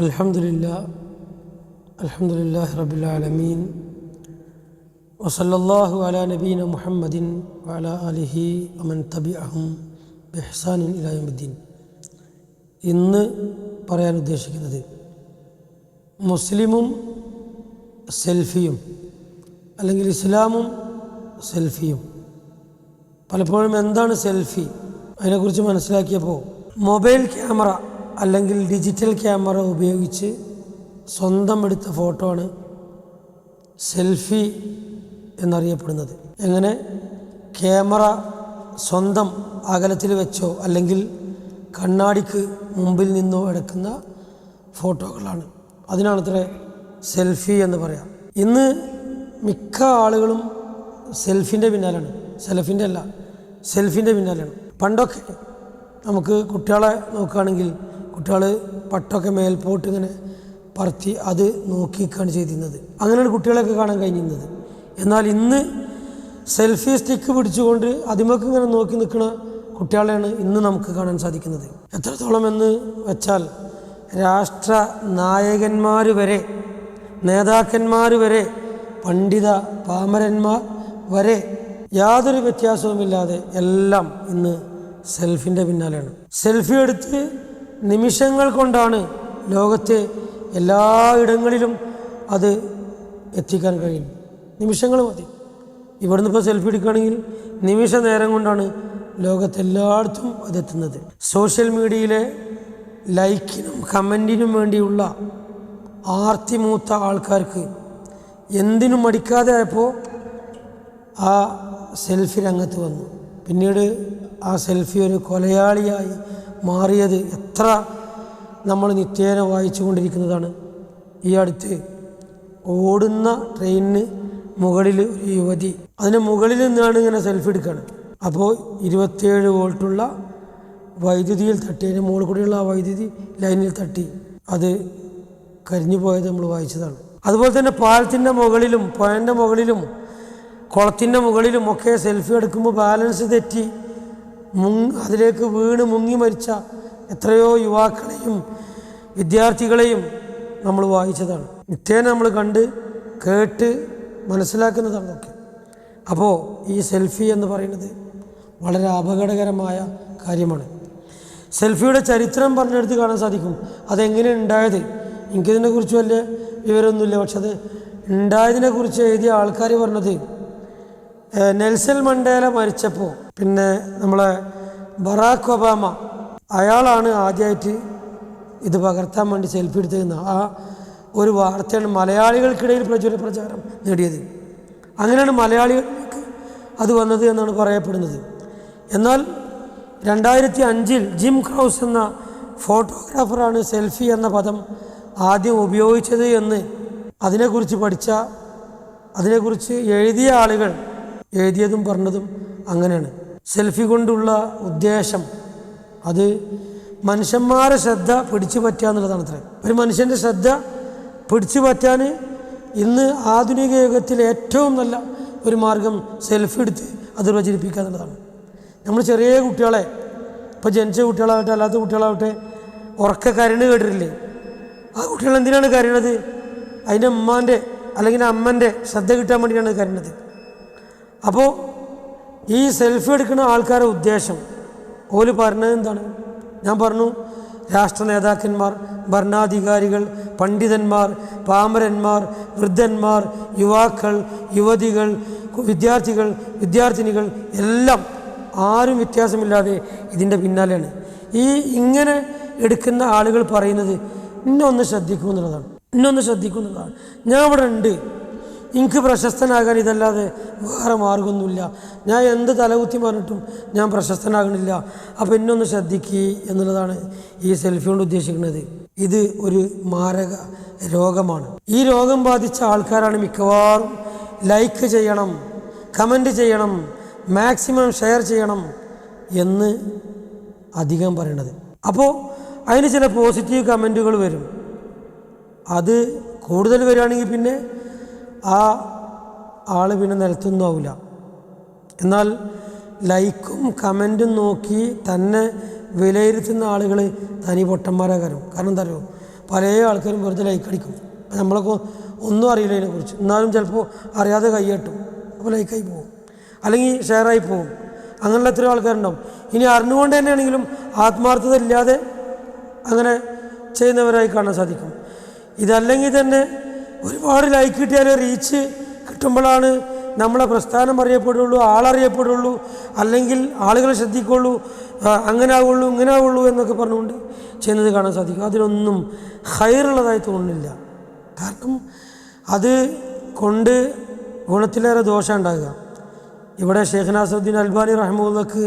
الحمد لله الحمد لله رب العالمين وصلى الله على نبينا محمد وعلى آله ومن تبعهم بإحسان إلى يوم الدين ഇന്ന് പറയാൻ ഉദ്ദേശിക്കുന്നത് മുസ്ലിമും സെൽഫിയും അല്ലെങ്കിൽ ഇസ്ലാമും സെൽഫിയും പലപ്പോഴും എന്താണ് സെൽഫി അതിനെക്കുറിച്ച് മനസ്സിലാക്കിയപ്പോൾ മൊബൈൽ ക്യാമറ അല്ലെങ്കിൽ ഡിജിറ്റൽ ക്യാമറ ഉപയോഗിച്ച് സ്വന്തം എടുത്ത ഫോട്ടോ ആണ് സെൽഫി എന്നറിയപ്പെടുന്നത്. എങ്ങനെ? ക്യാമറ സ്വന്തം അകലത്തിൽ വെച്ചോ അല്ലെങ്കിൽ കണ്ണാടിക്ക് മുമ്പിൽ നിന്നോ എടുക്കുന്ന ഫോട്ടോകളാണ്. അതിനാണത്ര സെൽഫി എന്ന് പറയാം. ഇന്ന് മിക്ക ആളുകളും സെൽഫിന്റെ പിന്നാലാണ്. സെൽഫിന്റെ അല്ല സെൽഫിന്റെ പിന്നാലാണ്. പണ്ടൊക്കെ നമുക്ക് കുട്ടികളെ നോക്കുകയാണെങ്കിൽ കുട്ടികൾ പട്ടൊക്കെ മേൽപോട്ട് ഇങ്ങനെ പറത്തി അത് നോക്കിക്കാണ് ചെയ്തിരുന്നത്. അങ്ങനെയാണ് കുട്ടികളെയൊക്കെ കാണാൻ കഴിഞ്ഞിരുന്നത്. എന്നാൽ ഇന്ന് സെൽഫി സ്റ്റിക്ക് പിടിച്ചുകൊണ്ട് അതിമൊക്കെ ഇങ്ങനെ നോക്കി നിൽക്കുന്ന കുട്ടികളെയാണ് ഇന്ന് നമുക്ക് കാണാൻ സാധിക്കുന്നത്. എത്രത്തോളം എന്ന് വെച്ചാൽ രാഷ്ട്ര നായകന്മാർ വരെ നേതാക്കന്മാർ വരെ പണ്ഡിത പാമരന്മാർ വരെ യാതൊരു വ്യത്യാസവുമില്ലാതെ എല്ലാം ഇന്ന് സെൽഫിന്റെ പിന്നാലെയാണ്. സെൽഫി എടുത്ത് നിമിഷങ്ങൾ കൊണ്ടാണ് ലോകത്തെ എല്ലായിടങ്ങളിലും അത് എത്തിക്കാൻ കഴിയും നിമിഷങ്ങൾ മതി. ഇവിടുന്ന് ഇപ്പോൾ സെൽഫി എടുക്കുകയാണെങ്കിൽ നിമിഷ നേരം കൊണ്ടാണ് ലോകത്തെല്ലായിടത്തും അതെത്തുന്നത് സോഷ്യൽ മീഡിയയിലെ ലൈക്കിനും കമന്റിനും വേണ്ടിയുള്ള ആർത്തി മൂത്ത ആൾക്കാർക്ക് എന്തിനും മടിക്കാതെ ആയപ്പോൾ ആ സെൽഫി രംഗത്ത് വന്നു. പിന്നീട് ആ സെൽഫി ഒരു കൊലയാളിയായി മാറിയത് എത്ര നമ്മൾ നിത്യേന വായിച്ചു കൊണ്ടിരിക്കുന്നതാണ് ഈ അടുത്ത് ഓടുന്ന ട്രെയിനിന് മുകളിൽ ഒരു യുവതി അതിന് മുകളിൽ നിന്നാണ് ഇങ്ങനെ സെൽഫി എടുക്കുകയാണ് അപ്പോൾ ഇരുപത്തിയേഴ് വോൾട്ടുള്ള വൈദ്യുതിയിൽ തട്ടി അതിന്റെ മുകളിൽ കൂടിയുള്ള ആ വൈദ്യുതി ലൈനിൽ തട്ടി. അത് കരിഞ്ഞു പോയത് നമ്മൾ വായിച്ചതാണ്. അതുപോലെ തന്നെ പാലത്തിന്റെ മുകളിലും പുഴന്റെ മുകളിലും കുളത്തിന്റെ മുകളിലും ഒക്കെ സെൽഫി എടുക്കുമ്പോൾ ബാലൻസ് തെറ്റി. മുങ് അതിലേക്ക് വീണ് മുങ്ങി മരിച്ച എത്രയോ യുവാക്കളെയും വിദ്യാർത്ഥികളെയും നമ്മൾ വായിച്ചതാണ്. നിത്യേന നമ്മൾ കണ്ട് കേട്ട് മനസ്സിലാക്കുന്നതാണ് ഒക്കെ. അപ്പോൾ ഈ സെൽഫി എന്ന് പറയുന്നത് വളരെ അപകടകരമായ കാര്യമാണ്. സെൽഫിയുടെ ചരിത്രം പറഞ്ഞെടുത്ത് കാണാൻ സാധിക്കും. അതെങ്ങനെ ഉണ്ടായത്? എനിക്കിതിനെക്കുറിച്ച് വലിയ വിവരമൊന്നുമില്ല. പക്ഷെ അത് ഉണ്ടായതിനെക്കുറിച്ച് എഴുതിയ ആൾക്കാർ പറഞ്ഞത് നെൽസൺ മണ്ടേല മരിച്ചപ്പോൾ പിന്നെ നമ്മളെ ബറാക്ക് ഒബാമ അയാളാണ് ആദ്യമായിട്ട് ഇത് പകർത്താൻ വേണ്ടി സെൽഫി എടുത്തിരുന്ന ആ ഒരു വാർത്തയാണ് മലയാളികൾക്കിടയിൽ പ്രചുര പ്രചാരം നേടിയത്. അങ്ങനെയാണ് മലയാളികൾക്ക് അത് വന്നത് എന്നാണ് പറയപ്പെടുന്നത്. എന്നാൽ രണ്ടായിരത്തി അഞ്ചിൽ ജിം ക്രൗസ് എന്ന ഫോട്ടോഗ്രാഫറാണ് സെൽഫി എന്ന പദം ആദ്യം ഉപയോഗിച്ചത് എന്ന് അതിനെക്കുറിച്ച് പഠിച്ച അതിനെക്കുറിച്ച് എഴുതിയ ആളുകൾ എഴുതിയതും പറഞ്ഞതും അങ്ങനെയാണ്. സെൽഫി കൊണ്ടുള്ള ഉദ്ദേശം അത് മനുഷ്യന്മാരെ ശ്രദ്ധ പിടിച്ചു പറ്റുക എന്നുള്ളതാണ് അത്ര. ഒരു മനുഷ്യന്റെ ശ്രദ്ധ പിടിച്ചു പറ്റാൻ ഇന്ന് ആധുനിക യുഗത്തിൽ ഏറ്റവും നല്ല ഒരു മാർഗം സെൽഫി എടുത്ത് അത് പ്രചരിപ്പിക്കുക എന്നുള്ളതാണ്. നമ്മൾ ചെറിയ കുട്ടികളെ ഇപ്പോൾ ജനിച്ച കുട്ടികളാവട്ടെ അല്ലാത്ത കുട്ടികളാവട്ടെ ഉറക്ക കരണ് കേട്ടിട്ടില്ലേ? ആ കുട്ടികൾ എന്തിനാണ് കരയണത്? അതിന്റെ ഉമ്മാന്റെ അല്ലെങ്കിൽ അമ്മന്റെ ശ്രദ്ധ കിട്ടാൻ വേണ്ടിയിട്ടാണ് കരയണത്. അപ്പോൾ ഈ സെൽഫി എടുക്കുന്ന ആൾക്കാരുടെ ഉദ്ദേശം. ഓൽ പറഞ്ഞത് എന്താണ്? ഞാൻ പറഞ്ഞു രാഷ്ട്ര നേതാക്കന്മാർ ഭരണാധികാരികൾ പണ്ഡിതന്മാർ പാമരന്മാർ വൃദ്ധന്മാർ യുവാക്കൾ യുവതികൾ വിദ്യാർത്ഥികൾ വിദ്യാർത്ഥിനികൾ എല്ലാം ആരും വ്യത്യാസമില്ലാതെ ഇതിന്റെ പിന്നാലെയാണ്. ഈ ഇങ്ങനെ എടുക്കുന്ന ആളുകൾ പറയുന്നത് ഇന്നൊന്ന് ശ്രദ്ധിക്കും എന്നുള്ളതാണ്. ഇന്നൊന്ന് ശ്രദ്ധിക്കും എന്നുള്ളതാണ്. ഞാൻ ഇവിടെ ഉണ്ട്. എനിക്ക് പ്രശസ്തനാകാൻ ഇതല്ലാതെ വേറെ മാർഗമൊന്നുമില്ല. ഞാൻ എന്ത് തലകുത്തി പറഞ്ഞിട്ടും ഞാൻ പ്രശസ്തനാകണില്ല. അപ്പോൾ എന്നൊന്ന് ശ്രദ്ധിക്കുക എന്നുള്ളതാണ് ഈ സെൽഫി കൊണ്ട് ഉദ്ദേശിക്കുന്നത്. ഇത് ഒരു മാരക രോഗമാണ്. ഈ രോഗം ബാധിച്ച ആൾക്കാരാണ് മിക്കവാറും ലൈക്ക് ചെയ്യണം കമന്റ് ചെയ്യണം മാക്സിമം ഷെയർ ചെയ്യണം എന്ന് അധികം പറയണത്. അപ്പോൾ അതിന് ചില പോസിറ്റീവ് കമന്റുകൾ വരും. അത് കൂടുതൽ വരികയാണെങ്കിൽ പിന്നെ ആ ആൾ പിന്നെ നിലത്തൊന്നും ആവില്ല എന്നാൽ ലൈക്കും കമന്റും നോക്കി തന്നെ വിലയിരുത്തുന്ന ആളുകൾ തനി പൊട്ടന്മാരാകാരും കാരണം എന്താ പല ആൾക്കാരും വെറുതെ ലൈക്ക് അടിക്കും. നമ്മളൊക്കെ ഒന്നും അറിയില്ല അതിനെക്കുറിച്ച്. എന്നാലും ചിലപ്പോൾ അറിയാതെ കൈയ്യട്ടും അപ്പോൾ ലൈക്കായി പോകും അല്ലെങ്കിൽ ഷെയറായി പോകും അങ്ങനെയുള്ള എത്രയോ ആൾക്കാരുണ്ടാവും. ഇനി അറിഞ്ഞുകൊണ്ട് തന്നെയാണെങ്കിലും ആത്മാർത്ഥത ഇല്ലാതെ അങ്ങനെ ചെയ്യുന്നവരായി കാണാൻ സാധിക്കും. ഇതല്ലെങ്കിൽ തന്നെ ഒരുപാട് ലൈക്ക് കിട്ടിയാൽ റീച്ച് കിട്ടുമ്പോഴാണ് നമ്മളെ പ്രസ്ഥാനം അറിയപ്പെടുള്ളൂ ആളറിയപ്പെടുള്ളൂ അല്ലെങ്കിൽ ആളുകൾ ശ്രദ്ധിക്കുള്ളൂ അങ്ങനെ ആവുള്ളൂ ഇങ്ങനെ ആവുള്ളൂ എന്നൊക്കെ പറഞ്ഞുകൊണ്ട് ചെയ്യുന്നത് കാണാൻ സാധിക്കും. അതിനൊന്നും ഹൈറുള്ളതായി തോന്നുന്നില്ല. കാരണം അത് കൊണ്ട് ഗുണത്തിലേറെ ദോഷം ഉണ്ടാകുക. ഇവിടെ ഷെയ്ഖ് നാസറുദ്ദീൻ അൽബാനി റഹ്മുള്ളക്ക്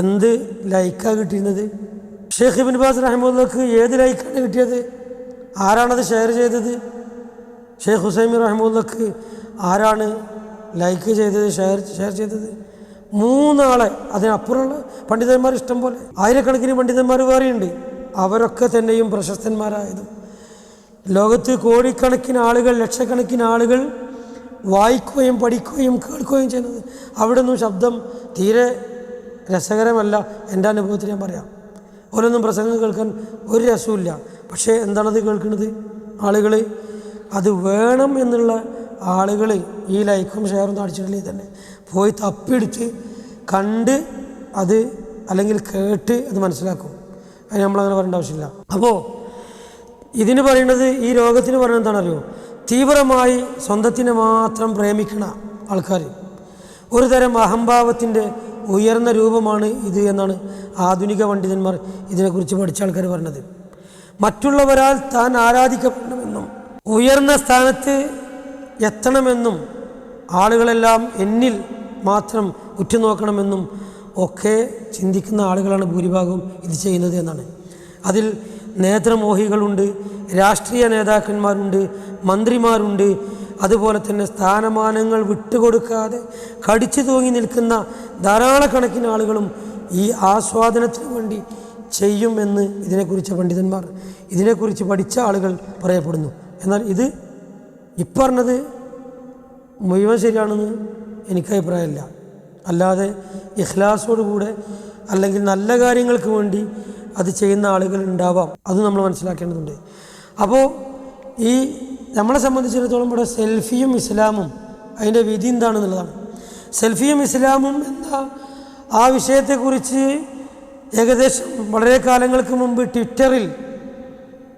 എന്ത് ലൈക്കാണ് കിട്ടിയിരുന്നത്? ഷെയ്ഖ് ഇബിൻ ബാസ് റഹ്മുല്ലക്ക് ഏത് ലൈക്കാണ് കിട്ടിയത്? ആരാണത് ഷെയർ ചെയ്തത്? ഷെയ്ഖ് ഹുസൈമി റഹ്മുല്ലക്ക് ആരാണ് ലൈക്ക് ചെയ്തത് ഷെയർ ഷെയർ ചെയ്തത്? മൂന്നാളെ അതിനപ്പുറമുള്ള പണ്ഡിതന്മാർ ഇഷ്ടം പോലെ. ആയിരക്കണക്കിന് പണ്ഡിതന്മാർ വേറെയുണ്ട്. അവരൊക്കെ തന്നെയും പ്രശസ്തന്മാരായതും. ലോകത്ത് കോടിക്കണക്കിന് ആളുകൾ ലക്ഷക്കണക്കിന് ആളുകൾ വായിക്കുകയും പഠിക്കുകയും കേൾക്കുകയും ചെയ്യുന്നത്. അവിടെ നിന്നും ശബ്ദം തീരെ രസകരമല്ല. എന്റെ അനുഭവത്തിൽ ഞാൻ പറയാം. ഓരോന്നും പ്രസംഗം കേൾക്കാൻ ഒരു രസമില്ല പക്ഷേ എന്താണത് കേൾക്കുന്നത്? ആളുകൾ അത് വേണം എന്നുള്ള ആളുകൾ ഈ ലൈക്കും ഷെയറും അടിച്ചിട്ടില്ലെങ്കിൽ തന്നെ. പോയി തപ്പിടിച്ച് കണ്ട് അത് അല്ലെങ്കിൽ കേട്ട് അത് മനസ്സിലാക്കും. അതിന് നമ്മളങ്ങനെ പറയേണ്ട ആവശ്യമില്ല. അപ്പോൾ ഇതിന് പറയുന്നത് ഈ രോഗത്തിന് പറയുന്നത് എന്താണറിയോ തീവ്രമായി സ്വന്തത്തിനെ മാത്രം പ്രേമിക്കണ ആൾക്കാർ. ഒരു തരം അഹംഭാവത്തിന്റെ ഉയർന്ന രൂപമാണ് ഇത് എന്നാണ് ആധുനിക പണ്ഡിതന്മാർ ഇതിനെക്കുറിച്ച് പഠിച്ച ആൾക്കാർ പറഞ്ഞത്. മറ്റുള്ളവരാൽ താൻ ആരാധിക്കപ്പെടണമെന്നും ഉയർന്ന സ്ഥാനത്ത് എത്തണമെന്നും ആളുകളെല്ലാം എന്നിൽ മാത്രം ഉറ്റുനോക്കണമെന്നും ഒക്കെ ചിന്തിക്കുന്ന ആളുകളാണ് ഭൂരിഭാഗവും ഇത് ചെയ്യുന്നത് എന്നാണ്. അതിൽ നേതൃമോഹികളുണ്ട് രാഷ്ട്രീയ നേതാക്കന്മാരുണ്ട് മന്ത്രിമാരുണ്ട്. അതുപോലെ തന്നെ സ്ഥാനമാനങ്ങൾ വിട്ടുകൊടുക്കാതെ കടിച്ചു തൂങ്ങി നിൽക്കുന്ന ധാരാളക്കണക്കിന് ആളുകളും ഈ ആസ്വാദനത്തിന് വേണ്ടി ചെയ്യുമെന്ന് ഇതിനെക്കുറിച്ച് പണ്ഡിതന്മാർ ഇതിനെക്കുറിച്ച് പഠിച്ച ആളുകൾ പറയപ്പെടുന്നു. എന്നാൽ ഇത് ഇപ്പറഞ്ഞത് മുഴുവൻ ശരിയാണെന്ന് എനിക്ക് അഭിപ്രായമില്ല. അല്ലാതെ ഇഖ്ലാസോടുകൂടെ അല്ലെങ്കിൽ നല്ല കാര്യങ്ങൾക്ക് വേണ്ടി അത് ചെയ്യുന്ന ആളുകൾ ഉണ്ടാവാം. അത് നമ്മൾ മനസ്സിലാക്കേണ്ടതുണ്ട്. അപ്പോൾ ഈ നമ്മളെ സംബന്ധിച്ചിടത്തോളം ഇവിടെ സെൽഫിയും ഇസ്ലാമും അതിന്റെ വിധി എന്താണെന്നുള്ളതാണ്. സെൽഫിയും ഇസ്ലാമും എന്ന ആ വിഷയത്തെക്കുറിച്ച് ഏകദേശം വളരെ കാലങ്ങൾക്ക് മുമ്പ് ട്വിറ്ററിൽ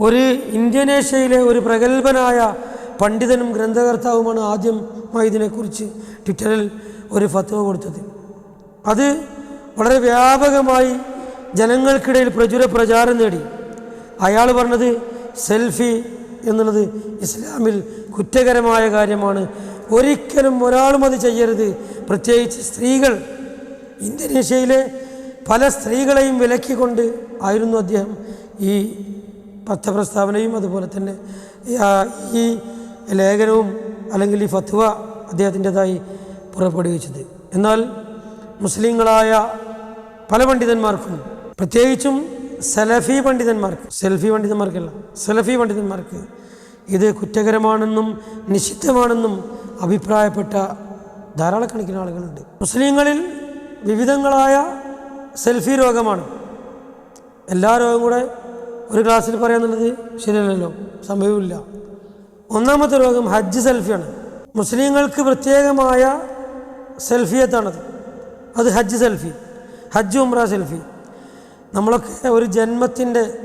ഒരു ഇന്ത്യനേഷ്യയിലെ ഒരു പ്രഗത്ഭനായ പണ്ഡിതനും ഗ്രന്ഥകർത്താവുമാണ് ആദ്യമായി ഇതിനെക്കുറിച്ച് ട്വിറ്ററിൽ ഒരു ഫത്വ കൊടുത്തത്. അത് വളരെ വ്യാപകമായി ജനങ്ങൾക്കിടയിൽ പ്രചുര പ്രചാരം നേടി. അയാൾ പറഞ്ഞത് സെൽഫി എന്നുള്ളത് ഇസ്ലാമിൽ കുറ്റകരമായ കാര്യമാണ്. ഒരിക്കലും ഒരാളും അത് ചെയ്യരുത്. പ്രത്യേകിച്ച് സ്ത്രീകൾ. ഇന്തോനേഷ്യയിലെ പല സ്ത്രീകളെയും വിലക്കിക്കൊണ്ട് ആയിരുന്നു അദ്ദേഹം ഈ പത്രപ്രസ്താവനയും അതുപോലെ തന്നെ ഈ, ലേഖനവും അല്ലെങ്കിൽ ഈ ഫത്വ അദ്ദേഹത്തിന്റെതായി പുറപ്പെടുവിച്ചത്. എന്നാൽ മുസ്ലിങ്ങളായ പല പണ്ഡിതന്മാർക്കും പ്രത്യേകിച്ചും സലഫി പണ്ഡിതന്മാർക്ക് സെൽഫി പണ്ഡിതന്മാർക്കല്ല സലഫി പണ്ഡിതന്മാർക്ക് ഇത് കുറ്റകരമാണെന്നും നിഷിദ്ധമാണെന്നും അഭിപ്രായപ്പെട്ട ധാരാളക്കണക്കിന് ആളുകളുണ്ട്. മുസ്ലിങ്ങളിൽ വിവിധങ്ങളായ സെൽഫി രോഗമാണ്. എല്ലാ രോഗം കൂടെ ഒരു ക്ലാസ്സിൽ പറയാന്നുള്ളത് ശരിയല്ലല്ലോ. സംഭവമില്ല ഒന്നാമത്തെ രോഗം ഹജ്ജ് സെൽഫിയാണ്. മുസ്ലിങ്ങൾക്ക് പ്രത്യേകമായ സെൽഫിയത്താണത്. അത് ഹജ്ജ് സെൽഫി. ഹജ്ജ് ഉംറ സെൽഫി. നമ്മളൊക്കെ ഒരു ജന്മത്തിന്റെ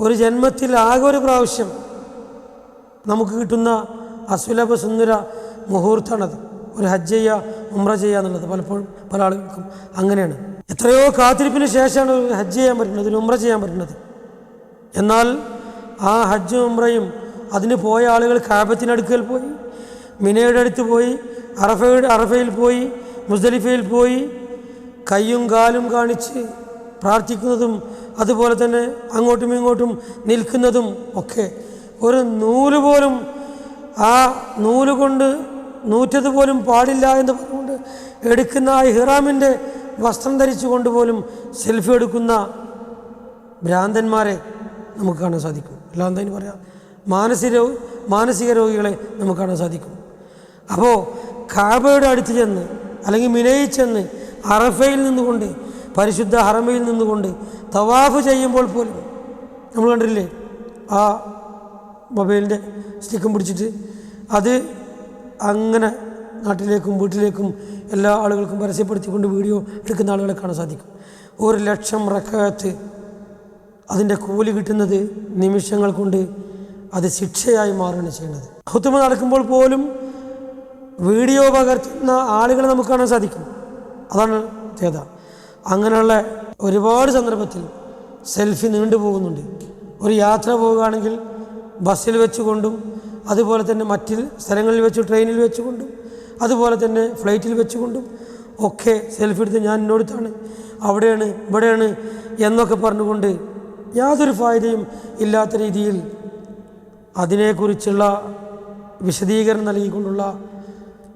ഒരു ജന്മത്തിൽ ആകെ ഒരു പ്രാവശ്യം നമുക്ക് കിട്ടുന്ന അസുലഭ സുന്ദര മുഹൂർത്തമാണത് ഒരു ഹജ്ജ് ചെയ്യുക ഉംറ ചെയ്യുക എന്നുള്ളത് പലപ്പോഴും പല ആളുകൾക്കും അങ്ങനെയാണ്. എത്രയോ കാത്തിരിപ്പിന് ശേഷമാണ് ഹജ്ജ് ചെയ്യാൻ പറ്റുന്നത് ഉംറ ചെയ്യാൻ പറ്റുന്നത്. എന്നാൽ ആ ഹജ്ജും ഉംറയും അതിന് പോയ ആളുകൾ കാബത്തിനടുക്കൽ പോയി മിനയുടെ അടുത്ത് പോയി അറഫയുടെ അറഫയിൽ പോയി മുസ്ദലിഫയിൽ പോയി കയ്യും കാലും കാണിച്ച് പ്രാർത്ഥിക്കുന്നതും അതുപോലെ തന്നെ അങ്ങോട്ടും ഇങ്ങോട്ടും നിൽക്കുന്നതും ഒക്കെ. ഒരു നൂൽ പോലും ആ നൂൽ കൊണ്ട് നൂറ്റത് പോലും പാടില്ല എന്ന് പറഞ്ഞുകൊണ്ട് എടുക്കുന്ന ആ ഇഹ്റാമിന്റെ വസ്ത്രം ധരിച്ചുകൊണ്ട് പോലും സെൽഫി എടുക്കുന്ന ഭ്രാന്തന്മാരെ നമുക്ക് കാണാൻ സാധിക്കും. അല്ലാതെ അതിന് പറയാം? മാനസിക മാനസിക രോഗികളെ നമുക്ക് കാണാൻ സാധിക്കും. അപ്പോൾ കാബയുടെ അടുത്ത് ചെന്ന് അല്ലെങ്കിൽ മിനയിൽ ചെന്ന് അറഫയിൽ നിന്നുകൊണ്ട് പരിശുദ്ധ ഹറമയിൽ നിന്നുകൊണ്ട് തവാഫ് ചെയ്യുമ്പോൾ പോലും നമ്മൾ കണ്ടില്ലേ ആ മൊബൈലിന്റെ സ്റ്റിക്കും പിടിച്ചിട്ട് അത് അങ്ങനെ നാട്ടിലേക്കും വീട്ടിലേക്കും എല്ലാ ആളുകൾക്കും പരസ്യപ്പെടുത്തിക്കൊണ്ട് വീഡിയോ എടുക്കുന്ന ആളുകളെ കാണാൻ സാധിക്കും. ഒരു ലക്ഷം റക്കാത്ത് അതിന്റെ കൂലി കിട്ടുന്നത് നിമിഷങ്ങൾ കൊണ്ട് അത് ശിക്ഷയായി മാറുകയാണ് ചെയ്യുന്നത്. ഹുത്തുമ നടക്കുമ്പോൾ പോലും വീഡിയോ പകർത്തുന്ന ആളുകളെ നമുക്ക് കാണാൻ സാധിക്കും. അതാണ് പ്രത്യേകത അങ്ങനെയുള്ള ഒരുപാട് സന്ദർഭത്തിൽ സെൽഫി നീണ്ടുപോകുന്നുണ്ട് ഒരു യാത്ര പോവുകയാണെങ്കിൽ ബസ്സിൽ വെച്ചുകൊണ്ടും അതുപോലെ തന്നെ മറ്റ് സ്ഥലങ്ങളിൽ വെച്ച് ട്രെയിനിൽ വെച്ചുകൊണ്ടും അതുപോലെ തന്നെ ഫ്ലൈറ്റിൽ വെച്ചുകൊണ്ടും ഒക്കെ സെൽഫി എടുത്ത് ഞാൻ ഇന്നോടത്താണ് അവിടെയാണ് ഇവിടെയാണ് എന്നൊക്കെ പറഞ്ഞുകൊണ്ട് യാതൊരു ഫായതയും ഇല്ലാത്ത രീതിയിൽ അതിനെക്കുറിച്ചുള്ള വിശദീകരണം നൽകിക്കൊണ്ടുള്ള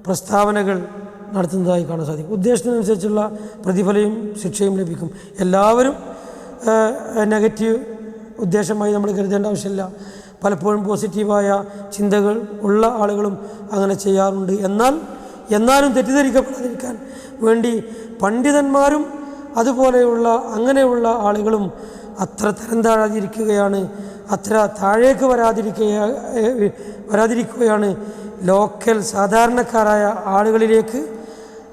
പ്രസ്താവനകൾ നടത്തുന്നതായി കാണാൻ സാധിക്കും. ഉദ്ദേശത്തിനനുസരിച്ചുള്ള പ്രതിഫലയും ശിക്ഷയും ലഭിക്കും. എല്ലാവരും നെഗറ്റീവ് ഉദ്ദേശമായി നമ്മൾ കരുതേണ്ട ആവശ്യമില്ല. പലപ്പോഴും പോസിറ്റീവായ ചിന്തകൾ ഉള്ള ആളുകളും അങ്ങനെ ചെയ്യാറുണ്ട്. എന്നാൽ എന്നാലും തെറ്റിദ്ധരിക്കപ്പെടാതിരിക്കാൻ വേണ്ടി പണ്ഡിതന്മാരും അതുപോലെയുള്ള അങ്ങനെയുള്ള ആളുകളും അത്ര തരം താഴാതിരിക്കുകയാണ് അത്ര താഴേക്ക് വരാതിരിക്കുക വരാതിരിക്കുകയാണ്. ലോക്കൽ സാധാരണക്കാരായ ആളുകളിലേക്ക്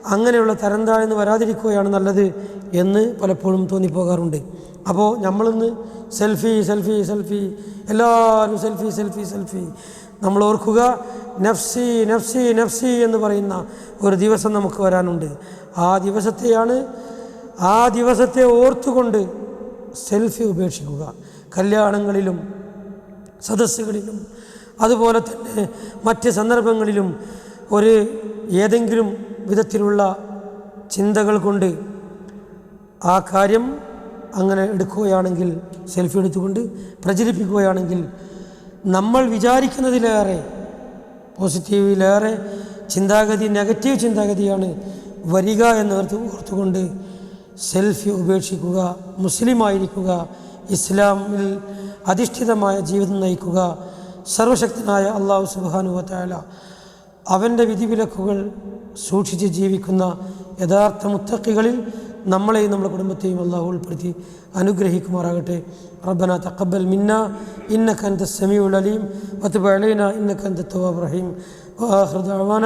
അങ്ങനെയുള്ള തരം താഴ്ന്ന് വരാതിരിക്കുകയാണ് നല്ലത് എന്ന് പലപ്പോഴും തോന്നിപ്പോകാറുണ്ട്. അപ്പോൾ നമ്മളിന്ന് സെൽഫി സെൽഫി സെൽഫി എല്ലാവരും സെൽഫി സെൽഫി സെൽഫി. നമ്മൾ ഓർക്കുക നഫ്സി നഫ്സി നഫ്സി എന്ന് പറയുന്ന ഒരു ദിവസം നമുക്ക് വരാനുണ്ട്. ആ ദിവസത്തെയാണ് ആ ദിവസത്തെ ഓർത്തുകൊണ്ട് സെൽഫി ഉപേക്ഷിക്കുക. കല്യാണങ്ങളിലും സദസ്സുകളിലും അതുപോലെ തന്നെ മറ്റ് സന്ദർഭങ്ങളിലും ഒരു ഏതെങ്കിലും വിധത്തിലുള്ള ചിന്തകൾ കൊണ്ട് ആ കാര്യം അങ്ങനെ എടുക്കുകയാണെങ്കിൽ സെൽഫി എടുത്തുകൊണ്ട് പ്രചരിപ്പിക്കുകയാണെങ്കിൽ നമ്മൾ വിചാരിക്കുന്നതിലേറെ പോസിറ്റീവിലേറെ ചിന്താഗതി നെഗറ്റീവ് ചിന്താഗതിയാണ് വരിക എന്ന് ഓർത്ത് ഓർത്തുകൊണ്ട് സെൽഫി ഉപേക്ഷിക്കുക മുസ്ലിമായിരിക്കുക ഇസ്ലാമിൽ അധിഷ്ഠിതമായ ജീവിതം നയിക്കുക സർവശക്തനായ അള്ളാഹു സുബാനുവത്തായ അവന്റെ വിധിവിലക്കുകൾ സൂക്ഷിച്ച് ജീവിക്കുന്ന യഥാർത്ഥ മുത്തക്കികളിൽ നമ്മളെയും നമ്മുടെ കുടുംബത്തെയും അള്ളാഹു ഉൾപ്പെടുത്തി അനുഗ്രഹിക്കുമാറാകട്ടെ. റബ്ബന തക്കബൽ മിന്ന ഇന്നക്കന്ത സമീഉൽ അലീം വത്തുബ അലൈന ഇന്നക്കന്ത തവാബ് റഹീം. വാഹൃദാന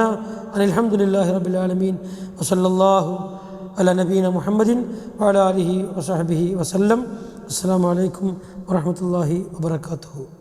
അനിൽഹമുല്ലാഹി റബ്ബുൽ ആലമീൻ. വസല്ലാഹു على نبينا محمد وعلى آله وصحبه وسلم. السلام عليكم ورحمة الله وبركاته.